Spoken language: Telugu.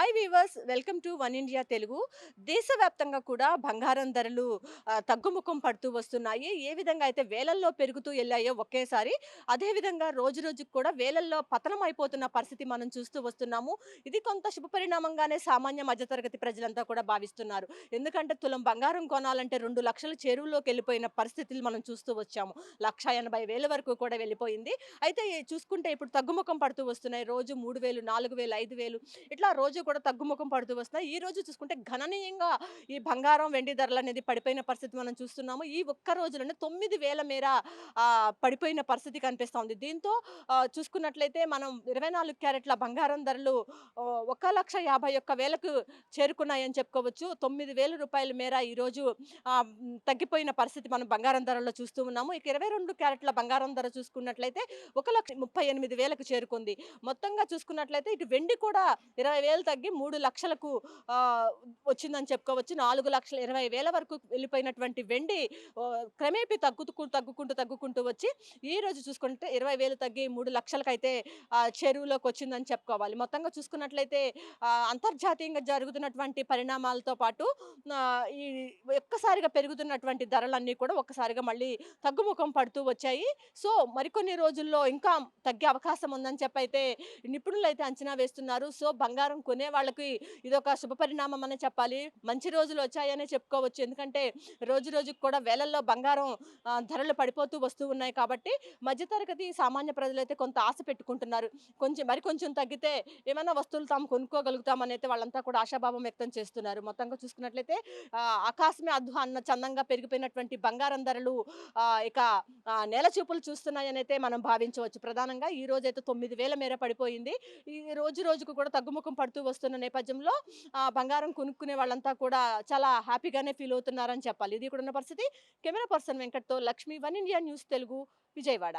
Hi viewers welcome to one India Telugu దేశవ్యాప్తంగా కూడా బంగారం ధరలు తగ్గుముఖం పడుతూ వస్తున్నాయి. ఏ విధంగా అయితే వేలల్లో పెరుగుతూ వెళ్ళాయో ఒకేసారి అదే విధంగా రోజు రోజుకు కూడా వేలల్లో పతనం అయిపోతున్న పరిస్థితి మనం చూస్తూ వస్తున్నాము. ఇది కొంత శుభ పరిణామంగానే సామాన్య మధ్యతరగతి ప్రజలంతా కూడా భావిస్తున్నారు. ఎందుకంటే తులం బంగారం కొనాలంటే రెండు లక్షల చెరువులోకి వెళ్ళిపోయిన పరిస్థితులు మనం చూస్తూ వచ్చాము. లక్ష ఎనభై వేల వరకు కూడా వెళ్ళిపోయింది. అయితే చూసుకుంటే ఇప్పుడు తగ్గుముఖం పడుతూ వస్తున్నాయి. రోజు మూడు వేలు నాలుగు వేలు ఐదు వేలు ఇట్లా రోజు కూడా తగ్గుముఖం పడుతూ వస్తున్నాయి. ఈ రోజు చూసుకుంటే గణనీయంగా ఈ బంగారం వెండి ధరలు అనేది పడిపోయిన పరిస్థితి మనం చూస్తున్నాము. ఈ ఒక్క రోజులోనే తొమ్మిది వేల మేర పడిపోయిన పరిస్థితి కనిపిస్తూ ఉంది. దీంతో చూసుకున్నట్లయితే మనం ఇరవై నాలుగు క్యారెట్ల బంగారం ధరలు ఒక లక్ష యాభై ఒక్క వేలకు చేరుకున్నాయని చెప్పుకోవచ్చు. తొమ్మిది వేల రూపాయల మేర ఈరోజు తగ్గిపోయిన పరిస్థితి మనం బంగారం ధరలో చూస్తూ ఉన్నాము. ఇక ఇరవై రెండు క్యారెట్ల బంగారం ధర చూసుకున్నట్లయితే ఒక లక్ష ముప్పై ఎనిమిది వేలకు చేరుకుంది. మొత్తంగా చూసుకున్నట్లయితే ఇటు వెండి కూడా ఇరవై వేలు తగ్గి మూడు లక్షలకు వచ్చిందని చెప్పుకోవచ్చు. నాలుగు లక్షల ఇరవై వేల వరకు వెళ్ళిపోయినటువంటి వెండి క్రమేపి క్రమేపీ తగ్గుతూ తగ్గుకుంటూ తగ్గుకుంటూ వచ్చి ఈ రోజు చూసుకుంటే ఇరవై వేలు తగ్గి మూడు లక్షలకైతే చెరువులోకి వచ్చిందని చెప్పుకోవాలి. మొత్తంగా చూసుకున్నట్లయితే అంతర్జాతీయంగా జరుగుతున్నటువంటి పరిణామాలతో పాటు ఈ ఒక్కసారిగా పెరుగుతున్నటువంటి ధరలన్నీ కూడా ఒక్కసారిగా మళ్ళీ తగ్గుముఖం పడుతూ వచ్చాయి. సో మరికొన్ని రోజుల్లో ఇంకా తగ్గే అవకాశం ఉందని చెప్పైతే నిపుణులు అయితే అంచనా వేస్తున్నారు. సో బంగారం కొని వాళ్ళకి ఇదొక శుభ పరిణామం అనే చెప్పాలి. మంచి రోజులు వచ్చాయనే చెప్పుకోవచ్చు. ఎందుకంటే రోజు రోజుకి కూడా వేలల్లో బంగారం ధరలు పడిపోతూ వస్తూ ఉన్నాయి కాబట్టి మధ్యతరగతి సామాన్య ప్రజలు అయితే కొంత ఆశ పెట్టుకుంటున్నారు. కొంచెం మరి కొంచెం తగ్గితే ఏమైనా వస్తువులు తాము కొనుక్కోగలుగుతామని అయితే వాళ్ళంతా కూడా ఆశాభావం వ్యక్తం చేస్తున్నారు. మొత్తంగా చూసుకున్నట్లయితే ఆకాశమే అధ్వాన్న చందంగా పెరిగిపోయినటువంటి బంగారం ధరలు ఇక నెల చూపులు చూస్తున్నాయని అయితే మనం భావించవచ్చు. ప్రధానంగా ఈ రోజు అయితే తొమ్మిది వేల మేర పడిపోయింది. ఈ రోజు రోజుకు కూడా తగ్గుముఖం పడుతూ వస్తున్న నేపథ్యంలో బంగారం కొనుక్కునే వాళ్ళంతా కూడా చాలా హ్యాపీగానే ఫీల్ అవుతున్నారని చెప్పాలి. ఇది కూడా ఉన్న పరిస్థితి. Camera person వెంకట్తో Lakshmi one India news Telugu Vijayawada.